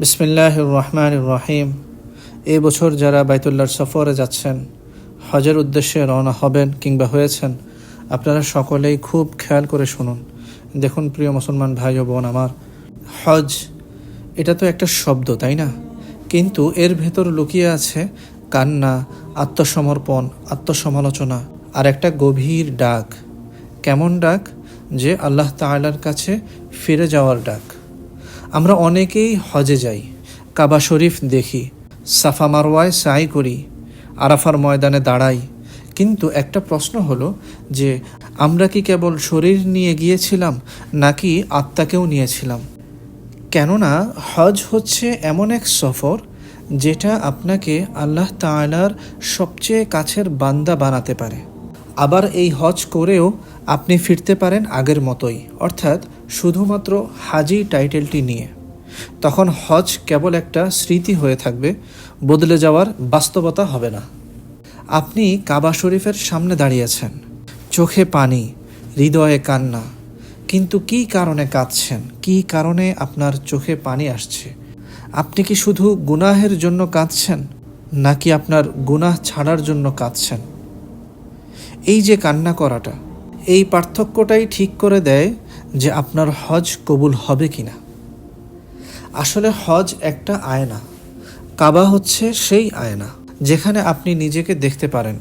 বিসমিল্লাহ রহমান রহিম। এই বছর যারা বাইতুল্লাহর সফরে যাচ্ছেন, হজের উদ্দেশ্যে রওনা হবেন কিংবা হয়েছেন, আপনারা সকলেই খুব খেয়াল করে শুনুন। দেখুন প্রিয় মুসলমান ভাই ও বোন আমার, হজ এটা তো একটা শব্দ, তাই না? কিন্তু এর ভেতর লুকিয়ে আছে কান্না, আত্মসমর্পণ, আত্মসমালোচনা আর একটা গভীর ডাক। কেমন ডাক? যে আল্লাহ তাআলার কাছে ফিরে যাওয়ার ডাক। আমরা অনেকেই হজে যাই, কাবা শরীফ দেখি, সাফা মারওয়ায় সাই করি, আরাফার ময়দানে দাঁড়াই। কিন্তু একটা প্রশ্ন হলো যে, আমরা কি কেবল শরীর নিয়ে গিয়েছিলাম নাকি আত্মাকেও নিয়েছিলাম? কেননা হজ হচ্ছে এমন এক সফর যেটা আপনাকে আল্লাহ তাআলার সবচেয়ে কাছের বান্দা বানাতে পারে। আবার এই হজ করেও আপনি ফিরতে পারেন আগের মতোই, অর্থাৎ শুধুমাত্র হাজি টাইটেলটি নিয়ে। তখন হজ কেবল একটা স্মৃতি হয়ে থাকবে, বদলে যাওয়ার বাস্তবতা হবে না। আপনি কাবা শরীফের সামনে দাঁড়িয়েছেন চোখে পানি, হৃদয়ে কান্না। কিন্তু কি কারণে কাঁদছেন? কি কারণে আপনার চোখে পানি আসছে? আপনি কি শুধু গুনাহের জন্য কাঁদছেন, নাকি আপনার গুনাহ ছাড়ার জন্য কাঁদছেন? এই যে কান্না করাটা, এই পার্থক্যটাই ঠিক করে দেয় যে আপনার হজ কবুল হবে কিনা। আসলে হজ একটা আয়না। কাবা হচ্ছে সেই আয়না, যেখানে আপনি নিজেকে দেখতে পারেন।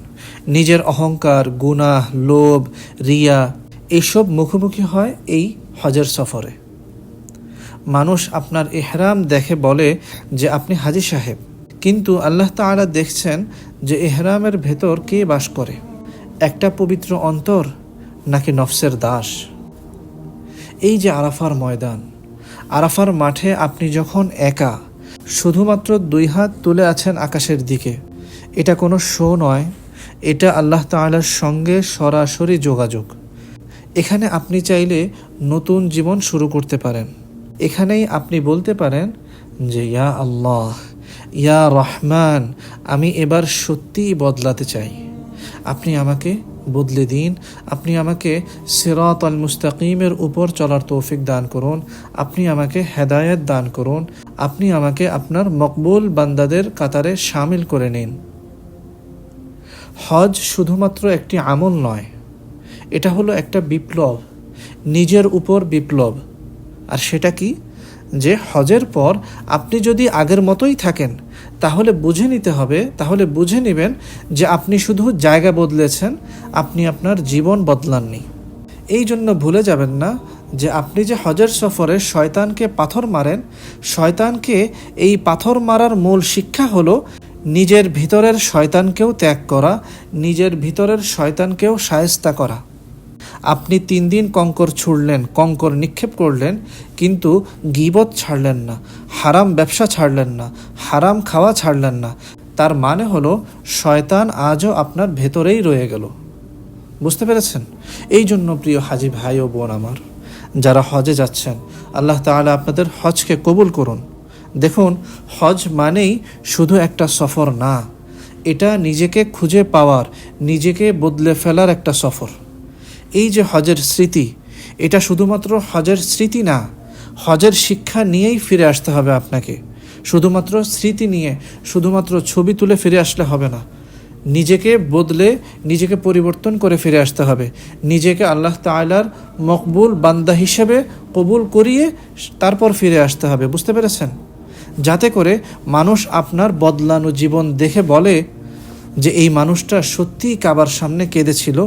নিজের অহংকার, গুনাহ, লোভ, রিয়া এইসব মুখোমুখি হয় এই হজের সফরে। মানুষ আপনার এহরাম দেখে বলে যে আপনি হাজি সাহেব, কিন্তু আল্লাহ তাআলা দেখছেন যে এহরামের ভেতর কে বাস করে, একটা পবিত্র অন্তর নাকি নফসের দাস। এই যে আরাফার ময়দান, আরাফার মাঠে আপনি যখন একা, শুধুমাত্র দুই হাত তুলে আছেন আকাশের দিকে, এটা কোনো শো নয়, এটা আল্লাহ তাআলার সঙ্গে সরাসরি যোগাযোগ। এখানে আপনি চাইলে নতুন জীবন শুরু করতে পারেন। এখানেই আপনি বলতে পারেন যে, ইয়া আল্লাহ, ইয়া রহমান, আমি এবার সত্যিই বদলাতে চাই। আপনি আমাকে বদলে দিন। আপনি আমাকে সিরাত আল মুস্তাকিমের উপর চলার তৌফিক দান করুন। আপনি আমাকে হেদায়েত দান করুন। আপনি আমাকে আপনার মকবুল বান্দাদের কাতারে সামিল করে নিন। হজ শুধুমাত্র একটি আমল নয়, এটা হলো একটা বিপ্লব, নিজের উপর বিপ্লব। আর সেটা কি? যে হজের পর আপনি যদি আগের মতোই থাকেন তাহলে বুঝে নিতে হবে, তাহলে বুঝে নেবেন যে আপনি শুধু জায়গা বদলেছেন, আপনি আপনার জীবন বদলাননি। এই জন্য ভুলে যাবেন না যে আপনি যে হজের সফরে শয়তানকে পাথর মারেন, শয়তানকে এই পাথর মারার মূল শিক্ষা হলো নিজের ভিতরের শয়তানকেও ত্যাগ করা, নিজের ভিতরের শয়তানকেও সায়স্তা করা। আপনি তিন দিন কঙ্কর ছুড়লেন, কঙ্কর নিক্ষেপ করলেন, কিন্তু গিবত ছাড়লেন না, হারাম ব্যবসা ছাড়লেন না, হারাম খাওয়া ছাড়লেন না। তার মানে হলো, শয়তান আজও আপনার ভেতরেই রয়ে গেল। বুঝতে পেরেছেন? এই জন্য প্রিয় হাজি ভাই ও বোন আমার, যারা হজে যাচ্ছেন, আল্লাহ তাআলা আপনাদের হজকে কবুল করুন। দেখুন, হজ মানেই শুধু একটা সফর না, এটা নিজেকে খুঁজে পাওয়ার, নিজেকে বদলে ফেলার একটা সফর। এই যে হজের স্মৃতি, এটা শুধুমাত্র হজের স্মৃতি না, হজের শিক্ষা নিয়েই ফিরে আসতে হবে আপনাকে। শুধুমাত্র স্মৃতি নিয়ে, শুধুমাত্র ছবি তুলে ফিরে আসলে হবে না। নিজেকে বদলে নিজেকে পরিবর্তন করে ফিরে আসতে হবে। নিজেকে আল্লাহ তাআলার মকবুল বান্দা হিসেবে কবুল করিয়ে তারপর ফিরে আসতে হবে। বুঝতে পেরেছেন? যাতে করে মানুষ আপনার বদলানো জীবন দেখে বলে যে এই মানুষটা সত্যিই কাবার সামনে কেঁদেছিল,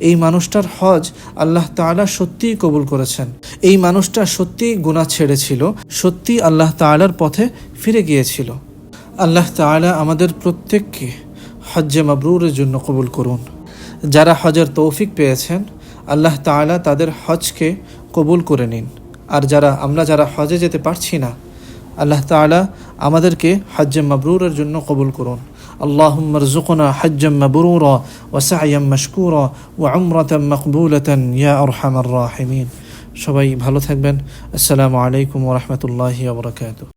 এই মানুষটার হজ আল্লাহ তাআলা সত্যিই কবুল করেছেন। এই মানুষটা সত্যিই গুনাহ ছেড়েছিল, সত্যিই আল্লাহ তাআলার পথে ফিরে গিয়েছিল। আল্লাহ তাআলা আমাদের প্রত্যেককে হজ্জে মাবরুরের জন্য কবুল করুন। যারা হজের তৌফিক পেয়েছেন, আল্লাহ তালা তাদের হজকে কবুল করে নিন। আর যারা, আমরা যারা হজে যেতে পারছি না, আল্লাহ তাআলা আমাদেরকে হজ্জে মাবরুরের জন্য কবুল করুন। اللهم ارزقنا حجا مبرورا وسعيا مشكورا وعمرة مقبولة يا أرحم الراحمين সবাই ভালো থাকবেন আসসালামু আলাইকুম ওরহমতুল্লাহি ওবরাকাতুহ